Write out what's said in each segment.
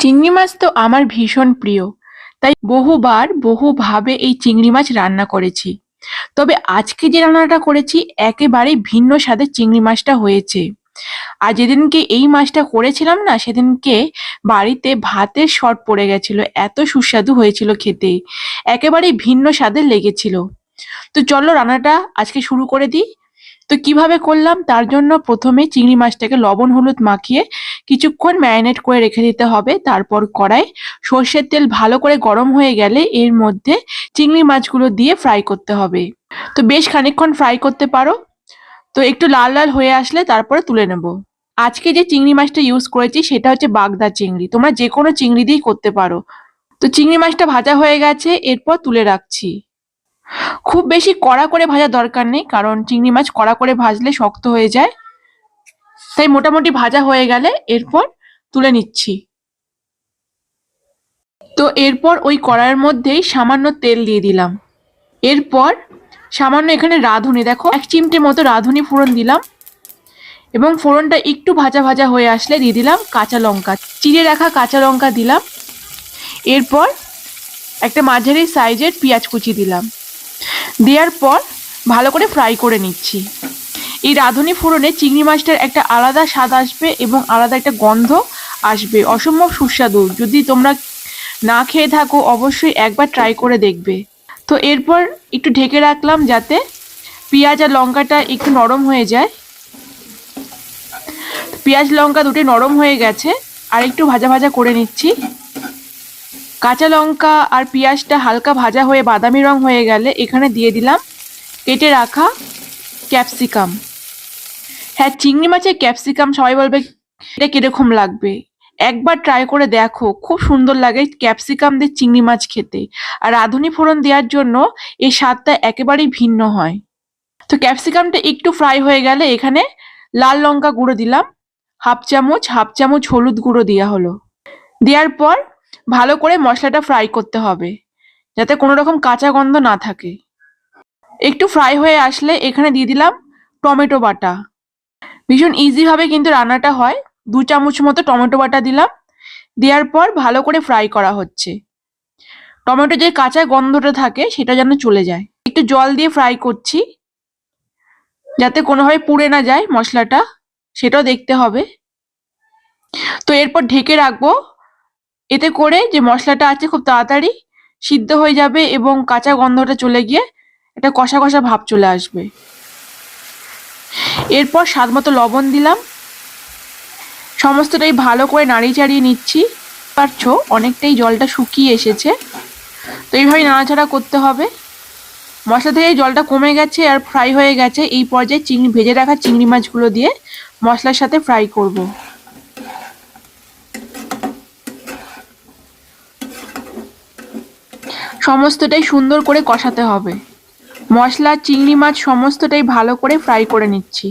চিংড়ি মাছ তো আমার ভীষণ প্রিয়। তাই বহুবার বহুভাবে এই চিংড়ি মাছ রান্না করেছি। তবে আজকে যে রান্নাটা করেছি একেবারে ভিন্ন স্বাদের চিংড়ি মাছটা হয়েছে। আর যেদিনকে এই মাছটা করেছিলাম না, সেদিনকে বাড়িতে ভাতের শর্ট পড়ে গেছিল। এত সুস্বাদু হয়েছিল খেতে। একেবারে ভিন্ন স্বাদের লেগেছিল। তো চলো রান্নাটা আজকে শুরু করে দিই। তো কীভাবে করলাম? তার জন্য প্রথমে চিংড়ি মাছটাকে লবণ হলুদ মাখিয়ে কিছুক্ষণ ম্যারিনেট করে রেখে দিতে হবে। তারপর কড়াই সর্ষের তেল ভালো করে গরম হয়ে গেলে এর মধ্যে চিংড়ি মাছগুলো দিয়ে ফ্রাই করতে হবে। তো বেশ খানিকক্ষণ ফ্রাই করতে পারো। তো একটু লাল লাল হয়ে আসলে তারপরে তুলে নেব। আজকে যে চিংড়ি মাছটা ইউজ করেছি সেটা হচ্ছে বাগদা চিংড়ি। তোমরা যে কোনো চিংড়ি দিয়েই করতে পারো। তো চিংড়ি মাছটা ভাজা হয়ে গেছে, এরপর তুলে রাখছি। খুব বেশি কড়া করে ভাজা দরকার নেই, কারণ চিংড়ি মাছ কড়া করে ভাজলে শক্ত হয়ে যায়। তাই মোটামুটি ভাজা হয়ে গেলে এরপর তুলে নিচ্ছি। তো এরপর ওই কড়াইয়ের মধ্যেই সামান্য তেল দিয়ে দিলাম। এরপর সামান্য এখানে রাঁধুনি, দেখো, এক চিমটে মতো রাঁধুনি ফোড়ন দিলাম। এবং ফোড়নটা একটু ভাজা ভাজা হয়ে আসলে দিয়ে দিলাম কাঁচা লঙ্কা। চিড়ে রাখা কাঁচা লঙ্কা দিলাম। এরপর একটা মাঝারি সাইজের পেঁয়াজ কুচি দিলাম। দেওয়ার পর ভালো করে ফ্রাই করে নিচ্ছি। এই রাঁধুনি ফোড়নে চিংড়ি মাছটার একটা আলাদা স্বাদ আসবে এবং আলাদা একটা গন্ধ আসবে। অসম্ভব সুস্বাদু। যদি তোমরা না খেয়ে থাকো, অবশ্যই একবার ট্রাই করে দেখবে। তো এরপর একটু ঢেকে রাখলাম যাতে পেঁয়াজ আর লঙ্কাটা একটু নরম হয়ে যায়। পেঁয়াজ, লঙ্কা দুটো নরম হয়ে গেছে। আর একটু ভাজা ভাজা করে নিচ্ছি। কাঁচা লঙ্কা আর পেঁয়াজটা হালকা ভাজা হয়ে বাদামি রং হয়ে গেলে এখানে দিয়ে দিলাম কেটে রাখা ক্যাপসিকাম। হ্যাঁ চিংড়ি মাছের ক্যাপসিকাম সবাই বলবে, এটা কীরকম লাগবে? একবার ট্রাই করে দেখো, খুব সুন্দর লাগে ক্যাপসিকাম দিয়ে চিংড়ি মাছ খেতে। আর রাঁধুনি ফোড়ন দেওয়ার জন্য এই স্বাদটা একেবারেই ভিন্ন হয়। তো ক্যাপসিকামটা একটু ফ্রাই হয়ে গেলে এখানে লাল লঙ্কা গুঁড়ো দিলাম, হাফ চামচ হাফ চামচ হলুদ গুঁড়ো দেওয়া হলো। দেওয়ার পর ভালো করে মশলাটা ফ্রাই করতে হবে, যাতে কোনো রকম কাঁচা গন্ধ না থাকে। একটু ফ্রাই হয়ে আসলে এখানে দিয়ে দিলাম টমেটো বাটা। ভীষণ ইজিভাবে কিন্তু রান্নাটা হয়। দু চামচ মতো টমেটো বাটা দিলাম। দেওয়ার পর ভালো করে ফ্রাই করা হচ্ছে। টমেটো যে কাঁচা গন্ধটা থাকে সেটা যেন চলে যায়। একটু জল দিয়ে ফ্রাই করছি, যাতে কোনোভাবে পুড়ে না যায় মশলাটা, সেটাও দেখতে হবে। তো এরপর ঢেকে রাখব এতে করে যে মশলাটা আছে খুব তাড়াতাড়ি সিদ্ধ হয়ে যাবে এবং কাঁচা গন্ধটা চলে গিয়ে একটা কষা কষা ভাব চলে আসবে। এরপর স্বাদ মতো লবণ দিলাম। সমস্তটাই ভালো করে নাড়িয়ে চাড়িয়ে নিচ্ছি। পারছ? অনেকটাই জলটা শুকিয়ে এসেছে। তো এইভাবেই নাড়াচাড়া করতে হবে। মশলা থেকে জলটা কমে গেছে আর ফ্রাই হয়ে গেছে। এই পর্যায়ে চিংড়ি, ভেজে রাখা চিংড়ি মাছগুলো দিয়ে মশলার সাথে ফ্রাই করব। সমস্তটাই সুন্দর করে কষাতে হবে। মশলা, চিংড়ি মাছ সমস্তটাই ভালো করে ফ্রাই করে নিচ্ছি।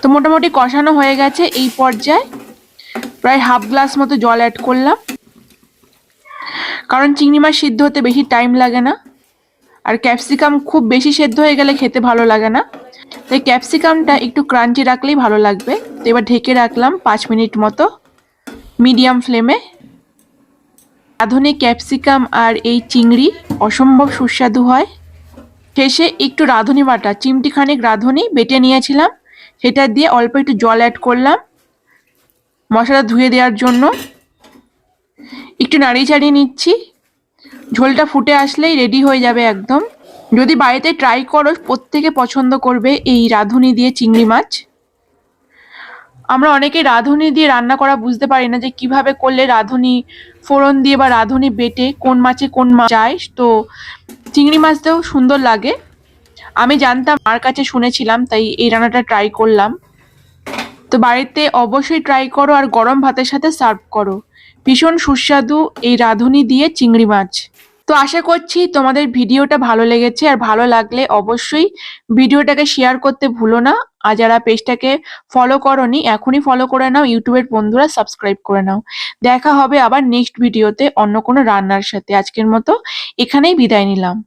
তো মোটামুটি কষানো হয়ে গেছে এই পর্যায়ে। প্রায় হাফ গ্লাস মতো জল অ্যাড করলাম। কারণ চিংড়ি মাছ সিদ্ধ হতে বেশি টাইম লাগে না। আর ক্যাপসিকাম খুব বেশি সেদ্ধ হয়ে গেলে খেতে ভালো লাগে না। তাই ক্যাপসিকামটা একটু ক্রাঞ্চি রাখলেই ভালো লাগবে। তো এবার ঢেকে রাখলাম পাঁচ মিনিট মতো। মিডিয়াম ফ্লেমে আধুনিক ক্যাপসিকাম আর এই চিংড়ি অসম্ভব সুস্বাদু হয়। শেষে একটু রাঁধুনি বাটা চিমটি খানিক রাঁধুনি বেটে নিয়েছিলাম। সেটা দিয়ে অল্প একটু জল অ্যাড করলাম মশলা ধুয়ে দেওয়ার জন্য। একটু নাড়িয়ে চাড়িয়ে নিচ্ছি। ঝোলটা ফুটে আসলেই রেডি হয়ে যাবে একদম। যদি বাড়িতে ট্রাই করো, প্রত্যেকে পছন্দ করবে এই রাঁধুনি দিয়ে চিংড়ি মাছ। আমরা অনেকে রাঁধুনি দিয়ে রান্না করা বুঝতে পারি না যে কীভাবে করলে রাঁধুনি ফোড়ন দিয়ে বা রাঁধুনি বেটে কোন মাছে কোন মাছ যায়। তো চিংড়ি মাছটাও সুন্দর লাগে। আমি জানতাম মার কাছে শুনেছিলাম, তাই এই রান্নাটা ট্রাই করলাম। তো বাড়িতে অবশ্যই ট্রাই করো আর গরম ভাতের সাথে সার্ভ করো। ভীষণ সুস্বাদু এই রাঁধুনি দিয়ে চিংড়ি মাছ। তো আশা করছি তোমাদের ভিডিওটা ভালো লেগেছে আর ভালো লাগলে অবশ্যই ভিডিওটাকে শেয়ার করতে ভুলো না। আর যারা পেজটাকে ফলো করনি, এখনই ফলো করে নাও, ইউটিউবের বন্ধুরা সাবস্ক্রাইব করে নাও। দেখা হবে আবার নেক্সট ভিডিওতে অন্য কোনো রান্নার সাথে। আজকের মতো এখানেই বিদায় নিলাম।